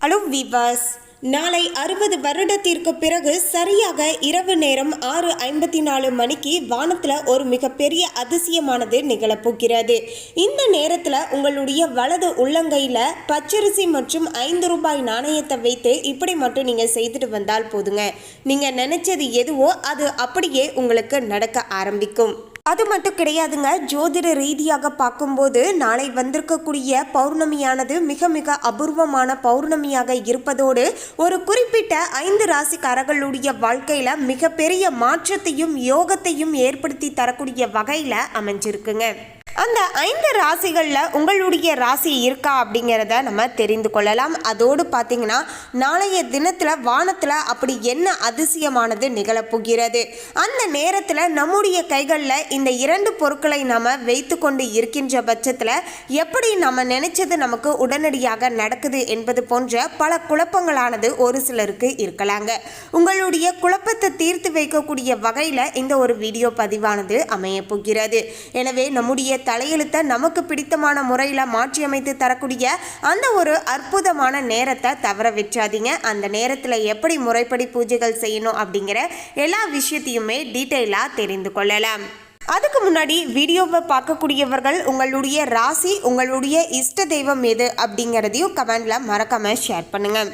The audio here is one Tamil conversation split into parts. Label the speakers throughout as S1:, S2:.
S1: ஹலோ விவாஸ் நாளை அறுபது வருடத்திற்கு பிறகு சரியாக இரவு நேரம் ஆறு ஐம்பத்தி நாலு மணிக்கு வானத்தில் ஒரு மிகப்பெரிய அதிசயமானது நிகழப்போகிறது இந்த நேரத்தில் உங்களுடைய வலது உள்ளங்கையில் பச்சரிசி மற்றும் ஐந்து ரூபாய் நாணயத்தை வைத்து இப்படி மட்டும் நீங்கள் செய்துட்டு வந்தால் போதுங்க. நீங்கள் நினச்சது எதுவோ அது அப்படியே உங்களுக்கு நடக்க ஆரம்பிக்கும். அது மட்டும் கிடையாதுங்க ஜோதிட ரீதியாக பார்க்கும்போது நாளை வந்திருக்கக்கூடிய பௌர்ணமியானது மிக மிக அபூர்வமான பௌர்ணமியாக இருப்பதோடு ஒரு குறிப்பிட்ட ஐந்து ராசிக்காரர்களுடைய வாழ்க்கையில மிகப்பெரிய மாற்றத்தையும் யோகத்தையும் ஏற்படுத்தி தரக்கூடிய வகையில் அமைஞ்சிருக்குங்க. அந்த ஐந்து ராசிகளில் உங்களுடைய ராசி இருக்கா அப்படிங்கிறத நம்ம தெரிந்து கொள்ளலாம். அதோடு பார்த்தீங்கன்னா நாளைய தினத்தில் வானத்தில் அப்படி என்ன அதிசயமானது நிகழப்போகிறது அந்த நேரத்தில் நம்முடைய கைகளில் இந்த இரண்டு பொருட்களை நாம் வைத்து கொண்டு இருக்கின்ற பட்சத்தில் எப்படி நம்ம நினைச்சது நமக்கு உடனடியாக நடக்குது என்பது போன்ற பல குழப்பங்களானது ஒரு சிலருக்கு இருக்கலாங்க. உங்களுடைய குழப்பத்தை தீர்த்து வைக்கக்கூடிய வகையில் இந்த ஒரு வீடியோ பதிவானது அமையப்போகிறது எனவே நம்முடைய தலையெழுத்தை நமக்கு பிடித்தமான முறையில் மாற்றியமைத்து தரக்கூடிய அந்த ஒரு அற்புதமான நேரத்தை தவற விட்டுறாதீங்க. அந்த நேரத்தில் எப்படி முறைப்படி பூஜைகள் செய்யணும் அப்படிங்கிற எல்லா விஷயத்தையுமே டீட்டெயிலாக தெரிந்து கொள்ளலாம். அதுக்கு முன்னாடி வீடியோவை பார்க்கக்கூடியவர்கள் உங்களுடைய ராசி உங்களுடைய இஷ்ட தெய்வம் எது அப்படிங்கிறதையும் கமெண்டில் மறக்காமல் ஷேர் பண்ணுங்கள்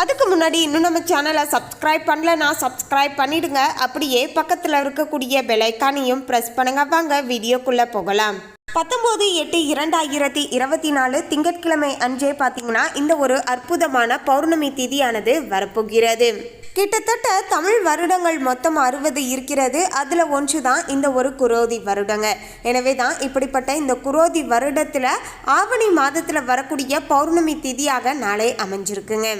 S1: அதுக்கு முன்னாடி இன்னும் நம்ம சேனலை சப்ஸ்கிரைப் பண்ணலன்னா சப்ஸ்கிரைப் பண்ணிடுங்க. அப்படியே பக்கத்தில் இருக்கக்கூடிய பெலைக்கானையும் ப்ரெஸ் பண்ணுங்க. வாங்க வீடியோக்குள்ளே போகலாம். பத்தொம்போது எட்டு இரண்டாயிரத்தி இருபத்தி நாலு திங்கட்கிழமை அன்றே பார்த்தீங்கன்னா இந்த ஒரு அற்புதமான பௌர்ணமி திதியானது வரப்போகிறது. கிட்டத்தட்ட தமிழ் வருடங்கள் மொத்தம் அறுபது இருக்கிறது. அதில் ஒன்று தான் இந்த ஒரு குரோதி வருடங்க. எனவே தான் இப்படிப்பட்ட இந்த குரோதி வருடத்தில் ஆவணி மாதத்தில் வரக்கூடிய பௌர்ணமி திதியாக நாளை அமைஞ்சிருக்குங்க.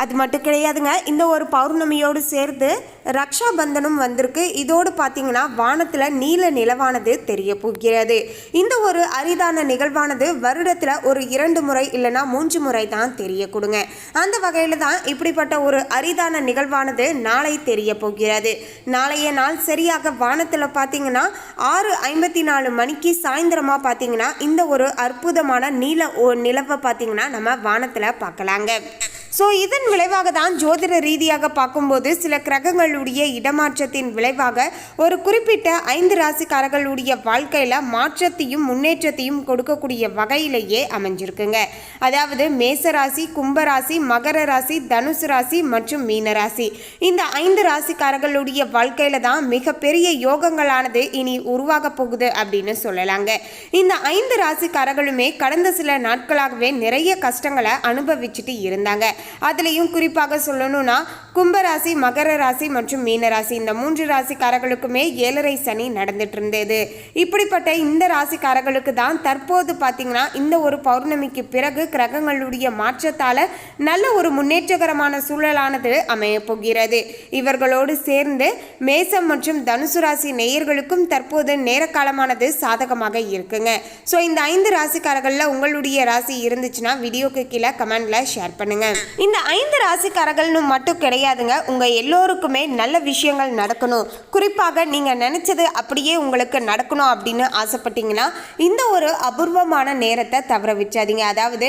S1: அது மட்டும் கிடையாதுங்க. இந்த ஒரு பௌர்ணமியோடு சேர்த்து ரக்ஷா பந்தனும் வந்திருக்கு. இதோடு பார்த்தீங்கன்னா வானத்தில் நீல நிலவானது தெரிய போகிறது. இந்த ஒரு அரிதான நிகழ்வானது வருடத்தில் ஒரு இரண்டு முறை இல்லைன்னா மூன்று முறை தான் தெரிய கொடுங்க. அந்த வகையில் தான் இப்படிப்பட்ட ஒரு அரிதான நிகழ்வானது நாளை தெரிய போகிறது. நாளைய நாள் சரியாக வானத்தில் பார்த்தீங்கன்னா ஆறு ஐம்பத்தி நாலு மணிக்கு சாயந்தரமாக பார்த்தீங்கன்னா இந்த ஒரு அற்புதமான நீல ஓ நிலவை பார்த்தீங்கன்னா நம்ம வானத்தில் பார்க்கலாங்க. ஸோ இதன் விளைவாக தான் ஜோதிட ரீதியாக பார்க்கும்போது சில கிரகங்களுடைய இடமாற்றத்தின் விளைவாக ஒரு குறிப்பிட்ட ஐந்து ராசிக்காரர்களுடைய வாழ்க்கையில் மாற்றத்தையும் முன்னேற்றத்தையும் கொடுக்கக்கூடிய வகையிலேயே அமைஞ்சிருக்குங்க. அதாவது மேசராசி கும்பராசி மகர ராசி தனுசு ராசி மற்றும் மீன ராசி. இந்த ஐந்து ராசிக்காரர்களுடைய வாழ்க்கையில தான் மிகப்பெரிய யோகங்களானது இனி உருவாக போகுது அப்படின்னு சொல்லலாங்க. இந்த ஐந்து ராசிக்காரர்களுமே கடந்த சில நாட்களாகவே நிறைய கஷ்டங்களை அனுபவிச்சுட்டு இருந்தாங்க. அதுலேயும் குறிப்பாக சொல்லணும்னா கும்பராசி மகர ராசி மற்றும் மீன ராசி. இந்த மூன்று ராசிக்காரர்களுக்குமே ஏழரை சனி நடந்துட்டு இருந்தது இப்படிப்பட்ட இந்த ராசிக்காரர்களுக்கு தான் தற்போது பார்த்தீங்கன்னா இந்த ஒரு பௌர்ணமிக்கு பிறகு கிரகங்களுடைய மாற்றத்தால் நல்ல ஒரு முன்னேற்றகரமான சூழலானது அமைய போகிறது. இவர்களோடு சேர்ந்து மேசம் மற்றும் தனுசு ராசி நேயர்களுக்கும் தற்போது நேர காலமானது சாதகமாக இருக்குங்க. ஸோ இந்த ஐந்து ராசிக்காரர்களில் உங்களுடைய ராசி இருந்துச்சுன்னா வீடியோக்கு கீழே கமெண்ட்ல ஷேர் பண்ணுங்க. இந்த ஐந்து ராசிக்காரர்கள்னு மட்டும் கிடையாதுங்க. உங்க எல்லோருக்குமே நல்ல விஷயங்கள் நடக்கணும். குறிப்பாக நீங்கள் நினச்சது அப்படியே உங்களுக்கு நடக்கணும் அப்படின்னு ஆசைப்பட்டீங்கன்னா இந்த ஒரு அபூர்வமான நேரத்தை தவற வச்சாதீங்க அதாவது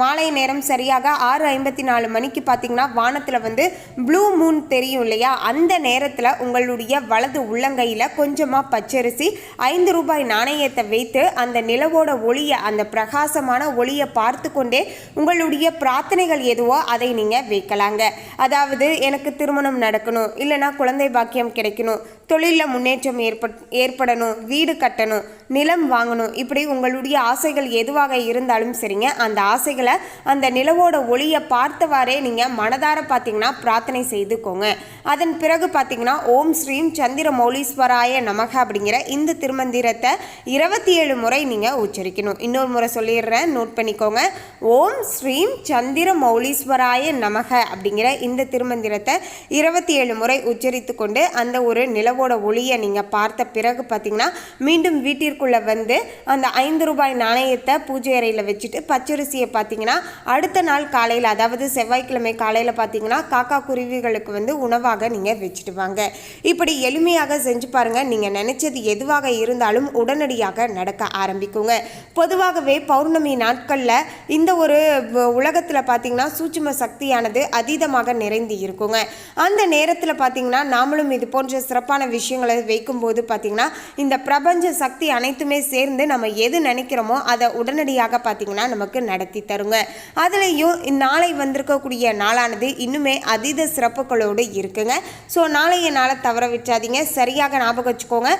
S1: மாலை நேரம் சரியாக ஆறு ஐம்பத்தி நாலு மணிக்கு பார்த்தீங்கன்னா வானத்தில் வந்து ப்ளூ மூன் தெரியும் இல்லையா? அந்த நேரத்தில் உங்களுடைய வலது உள்ளங்கையில் கொஞ்சமாக பச்சரிசி ஐந்து ரூபாய் நாணயத்தை வைத்து அந்த நிலவோட ஒளியை அந்த பிரகாசமான ஒளியை பார்த்து கொண்டே உங்களுடைய பிரார்த்தனைகள் எதுவோ அதை நீங்கள் வைக்கலாங்க. அதாவது எனக்கு திருமணம் நடக்கணும் இல்லைன்னா குழந்தை பாக்கியம் கிடைக்கணும் தொழிலில் முன்னேற்றம் ஏற்பட் ஏற்படணும் வீடு கட்டணும் நிலம் வாங்கணும் இப்படி உங்களுடைய ஆசைகள் எதுவாக இருந்தாலும் சரிங்க. அந்த ஆசைகளை அந்த நிலவோட ஒளியை பார்த்தவாறே நீங்கள் மனதார பார்த்தீங்கன்னா பிரார்த்தனை செய்துக்கோங்க. அதன் பிறகு பார்த்தீங்கன்னா ஓம் ஸ்ரீம் சந்திர மௌலீஸ்வராய நமக அப்படிங்கிற இந்த திருமந்திரத்தை இருபத்தி ஏழு முறை நீங்கள் உச்சரிக்கணும். இன்னொரு முறை சொல்லிடுறேன் நோட் பண்ணிக்கோங்க. ஓம் ஸ்ரீம் சந்திர மௌலீஸ்வராய நமக அப்படிங்கிற இந்த திருமந்திரத்தை இருபத்தி ஏழு முறை உச்சரித்து கொண்டு அந்த ஒரு நிலவோட ஒளியை நீங்கள் பார்த்த பிறகு பார்த்தீங்கன்னா மீண்டும் வீட்டிற்குள்ளே வந்து அந்த ஐந்து ரூபாய் நாணயத்தை பூஜை அறையில் வச்சுட்டு பச்சரிசியை பார்த்தீங்கன்னா அடுத்த நாள் காலையில் அதாவது செவ்வாய்க்கிழமை காலையில் பார்த்தீங்கன்னா காக்கா குருவிகளுக்கு வந்து உணவாக நீங்கள் வச்சுட்டு வாங்க. இப்படி எளிமையாக செஞ்சு பாருங்கள் நீங்கள் நினச்சது எதுவாக இருந்தாலும் உடனடியாக நடக்க ஆரம்பிக்குங்க. பொதுவாகவே பௌர்ணமி நாட்களில் இந்த ஒரு உலகத்தில் பார்த்தீங்கன்னா சூட்சும சக்தியானது அதீதமாக நிறைந்து இருக்குங்க. அந்த நேரத்தில் பார்த்தீங்கன்னா நாமளும் இது போன்ற சிறப்பான விஷயங்களை வைக்கும்போது பார்த்தீங்கன்னா இந்த பிரபஞ்ச சக்தி அனைத்துமே சேர்ந்து நம்ம எது நினைக்கிறோமோ அதை உடனடியாக பார்த்தீங்கன்னா நமக்கு நடத்தி தருங்க. அதுலேயும் நாளை வந்திருக்கக்கூடிய நாளானது இன்னுமே அதீத சிறப்புகளோடு இருக்குங்க. ஸோ நாளைய நாளை தவற விட்டாதீங்க. சரியாக ஞாபகம் வச்சுக்கோங்க.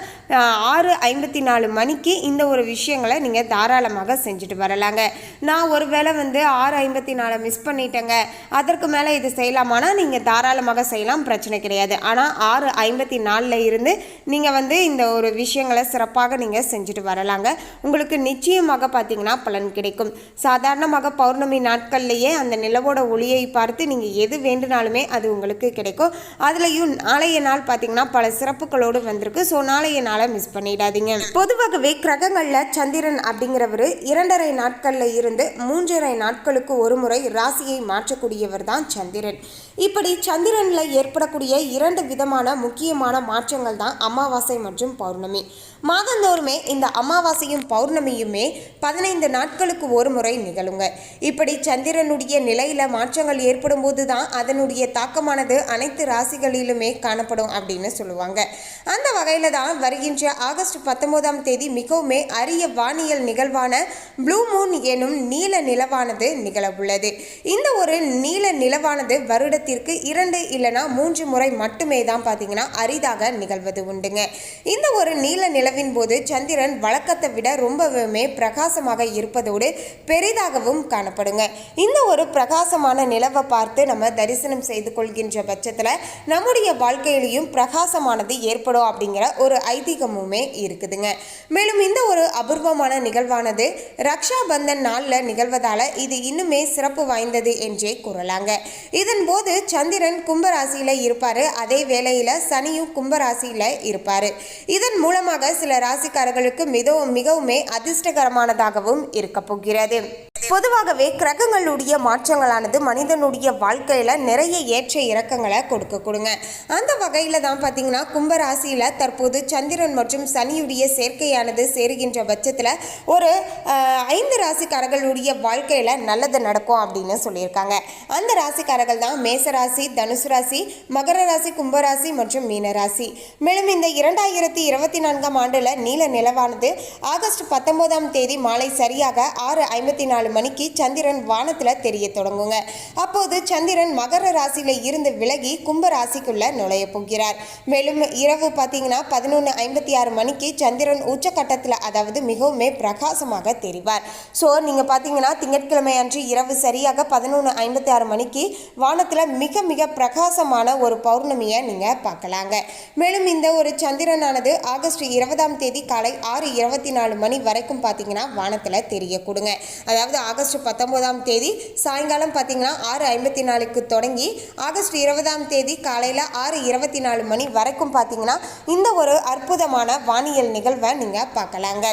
S1: ஆறு ஐம்பத்தி நாலு மணிக்கு இந்த ஒரு விஷயங்களை நீங்கள் தாராளமாக செஞ்சுட்டு வரலாங்க. நான் ஒரு வேளை வந்து ஆறு ஐம்பத்தி நாலு மிஸ் பண்ணிட்டேங்க. அதற்கு மேலே இது செய்யலாமானா? நீங்கள் தாராளமாக செய்யலாம் பிரச்சனை கிடையாது. ஆனால் ஆறு ஐம்பத்தி நாலில் இருந்து நீங்கள் வந்து இந்த ஒரு விஷயங்களை சிறப்பாக நீங்கள் செஞ்சுட்டு வரலாங்க. உங்களுக்கு நிச்சயமாக பார்த்தீங்கன்னா பலன் கிடைக்கும். சாதாரணமாக பௌர்ணமி நாட்கள்லேயே அந்த நிலவோட ஒளியை பார்த்து நீங்கள் எது வேண்டுனாலுமே அது உங்களுக்கு கிடைக்கும். அதுலேயும் நாளைய நாள் பார்த்தீங்கன்னா பல சிறப்புகளோடு வந்திருக்கு. ஸோ நாளைய நாளை மிஸ் பண்ணிடாதீங்க. பொதுவாகவே கிரகங்களில் சந்திரன் அப்படிங்கிறவர் இரண்டரை நாட்களில் இருந்து மூன்றரை நாட்களுக்கு ஒரு முறை ராசியை மாற்றக்கூடியவர் தான் சந்திரன். இப்படி சந்திரனில் ஏற்படக்கூடிய இரண்டு விதமான முக்கியமான மாற்றங்கள் தான் அமாவாசை மற்றும் பௌர்ணமி. மாதந்தோறுமே இந்த அமாவாசையும் பௌர்ணமியுமே பதினைந்து நாட்களுக்கு ஒரு முறை நிகழுங்க. இப்படி சந்திரனுடைய நிலையில மாற்றங்கள் ஏற்படும் போது தான் அதனுடைய தாக்கமானது அனைத்து ராசிகளிலுமே காணப்படும் அப்படின்னு சொல்லுவாங்க. அந்த வகையில தான் வருகின்ற ஆகஸ்ட் பத்தொன்பதாம் தேதி மிகவுமே அரிய வானியல் நிகழ்வான ப்ளூ மூன் எனும் நீல நிலவானது நிகழவுள்ளது இந்த ஒரு நீல நிலவானது வருடத்திற்கு இரண்டு இல்லைனா மூன்று முறை மட்டுமே தான் பார்த்தீங்கன்னா அரிதாக நிகழ்வது உண்டுங்க. இந்த ஒரு நீல நிலவின் போது சந்திரன் வழக்கத்தை விட ரொம்பவுமே பிரகாசமாக இருப்பதோடு பெரிதாகவும் காணப்படுங்க. இந்த ஒரு பிரகாசமான நிலவை பார்த்து நம்ம தரிசனம் செய்து கொள்கின்ற பட்சத்தில் நம்முடைய வாழ்க்கையிலையும் பிரகாசமானது ஏற்படும் அப்படிங்கிற ஒரு ஐதீகமுமே இருக்குதுங்க. மேலும் இந்த ஒரு அபூர்வமான நிகழ்வானது ரக்ஷா பந்தன் நாளில் நிகழ்வதால் இது இன்னுமே சிறப்பு வாய்ந்தது என்றே கூறலாங்க. இதன் போது சந்திரன் கும்பராசியில இருப்பார். அதே வேளையில் சனியும் கும்பராசியில இருப்பார். இதன் மூலமாக சில ராசிக்காரர்களுக்கு மிகவும் மிகவுமே அதிர்ஷ்டகரமானதாகவும் இருக்க போகிறது. பொதுவாகவே கிரகங்களுடைய மாற்றங்களானது மனிதனுடைய வாழ்க்கையில் நிறைய ஏற்ற இறக்கங்களை கொடுக்க கொடுங்க. அந்த வகையில் தான் பார்த்தீங்கன்னா கும்பராசியில் தற்போது சந்திரன் மற்றும் சனியுடைய சேர்க்கையானது சேருகின்ற பட்சத்தில் ஒரு ஐந்து ராசிக்காரர்களுடைய வாழ்க்கையில் நல்லது நடக்கும் அப்படின்னு சொல்லியிருக்காங்க. அந்த ராசிக்காரர்கள் தான் மேசராசி தனுசு ராசி மகர ராசி கும்பராசி மற்றும் மீனராசி மேலும் இந்த இரண்டாயிரத்தி இருபத்தி நான்காம் ஆண்டில் நீல நிலவானது ஆகஸ்ட் பத்தொன்பதாம் தேதி மாலை சரியாக ஆறு ஐம்பத்தி நாலு மணிக்கு சந்திரன் வானத்துல தெரிய தொடங்குங்க. அப்போது சந்திரன் மகர ராசியில இருந்து விலகி கும்ப ராசிக்குள்ளே நுழைய போகிறார். மேலும் இரவு பார்த்தீங்கன்னா பதினொன்று ஐம்பத்தி ஆறு மணிக்கு சந்திரன் உச்சக்கட்டத்தில் அதாவது மிகவுமே பிரகாசமாக தெரிவார். ஸோ நீங்கள் பார்த்தீங்கன்னா திங்கட்கிழமை அன்று இரவு சரியாக பதினொன்று ஐம்பத்தி ஆறு மணிக்கு வானத்தில் மிக மிக பிரகாசமான ஒரு பௌர்ணமியை நீங்கள் பார்க்கலாங்க. மேலும் இந்த ஒரு சந்திரனானது ஆகஸ்ட் இருபதாம் தேதி காலை ஆறு இருபத்தி நாலு மணி வரைக்கும் பார்த்தீங்கன்னா வானத்தில் தெரியக்கூடுங்க கொடுங்க. அதாவது ஆகஸ்ட் பத்தொம்போதாம் தேதி சாயங்காலம் பார்த்தீங்கன்னா ஆறு ஐம்பத்தி நாலுக்கு தொடங்கி ஆகஸ்ட் இருபதாம் தேதி காலையில் ஆறு இருபத்தி நாலு மணி வரைக்கும் பார்த்தீங்கன்னா இந்த ஒரு அற்புதமான வானியல் நிகழ்வை நீங்கள் பார்க்கலாங்க.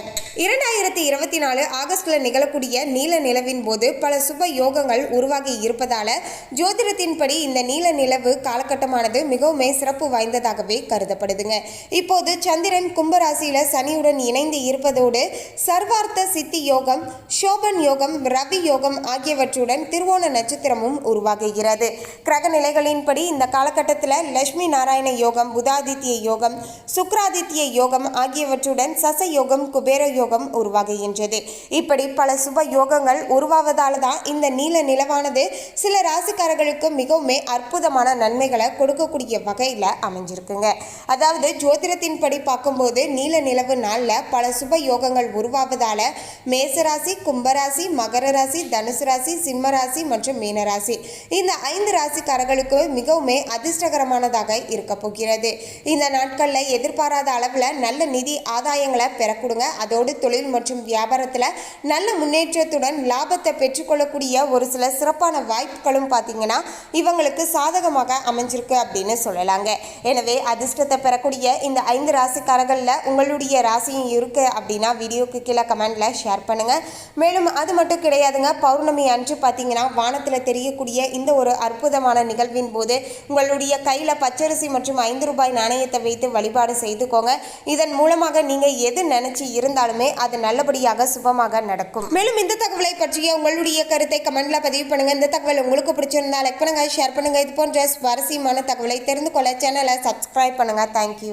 S1: இரண்டாயிரத்தி இருபத்தி நாலு ஆகஸ்டில் நிகழக்கூடிய நீல நிலவின் போது பல சுப யோகங்கள் உருவாகி இருப்பதால் ஜோதிடத்தின்படி இந்த நீல நிலவு காலகட்டமானது மிகவுமே சிறப்பு வாய்ந்ததாகவே கருதப்படுதுங்க. இப்போது சந்திரன் கும்பராசியில் சனியுடன் இணைந்து இருப்பதோடு சர்வார்த்த சித்தி யோகம் சோபன் யோகம் ரவி யோகம் ஆகியவற்றுடன் திருவோண நட்சத்திரமும் உருவாகுகிறது. கிரக நிலைகளின்படி இந்த காலகட்டத்தில் லட்சுமி நாராயண யோகம் புதாதித்ய யோகம் சுக்ராதித்ய யோகம் ஆகியவற்றுடன் சச யோகம் குபேர யோகம் உருவாகுகின்றது. இப்படி பல சுப யோகங்கள் உருவாவதால் தான் இந்த நீல நிலவானது சில ராசிக்காரர்களுக்கு மிகவும் அற்புதமான நன்மைகளை கொடுக்கக்கூடிய வகையில் அமைஞ்சிருக்குங்க. அதாவது ஜோதிடத்தின்படி பார்க்கும்போது நீல நிலவு நாளில் பல சுப யோகங்கள் உருவாவதால் மேசராசி கும்பராசி மகர ராசி தனுசு ராசி சிம்ம ராசி மற்றும் மீன ராசி. இந்த ஐந்து ராசிக்காரர்களுக்கு மிகவும் அதிர்ஷ்டகரமானதாக இருக்க போகிறது. இந்த நாட்களில் எதிர்பாராத அளவில் நல்ல நிதி ஆதாயங்களை பெறக்கூடுங்க. அதோடு தொழில் மற்றும் வியாபாரத்தில் நல்ல முன்னேற்றத்துடன் லாபத்தை பெற்றுக்கொள்ளக்கூடிய ஒரு சில சிறப்பான வாய்ப்புகளும் பார்த்தீங்கன்னா இவங்களுக்கு சாதகமாக அமைஞ்சிருக்கு அப்படின்னு சொல்லலாங்க. எனவே அதிர்ஷ்டத்தை பெறக்கூடிய இந்த ஐந்து ராசிக்காரர்களில் உங்களுடைய ராசியும் இருக்கு அப்படின்னா வீடியோக்கு கீழே கமெண்ட்ல ஷேர் பண்ணுங்க. மேலும் அது மட்டும் மட்டும் கிடையாதுங்க. பௌர்ணமி அன்று பார்த்தீங்கன்னா வானத்தில் தெரியக்கூடிய இந்த ஒரு அற்புதமான நிகழ்வின் போது உங்களுடைய கையில் பச்சரிசி மற்றும் ஐந்து ரூபாய் நாணயத்தை வைத்து வழிபாடு செய்துக்கோங்க. இதன் மூலமாக நீங்கள் எது நினச்சி இருந்தாலுமே அது நல்லபடியாக சுபமாக நடக்கும். மேலும் இந்த தகவலை பற்றிய உங்களுடைய கருத்தை கமெண்ட்ல பதிவு பண்ணுங்க. இந்த தகவல் உங்களுக்கு பிடிச்சிருந்தா லைக் பண்ணுங்க ஷேர் பண்ணுங்க. இது போன்ற சுவாரஸ்யமான தகவலை தெரிந்து கொள்ள சேனலை சப்ஸ்கிரைப் பண்ணுங்க. தேங்க்யூ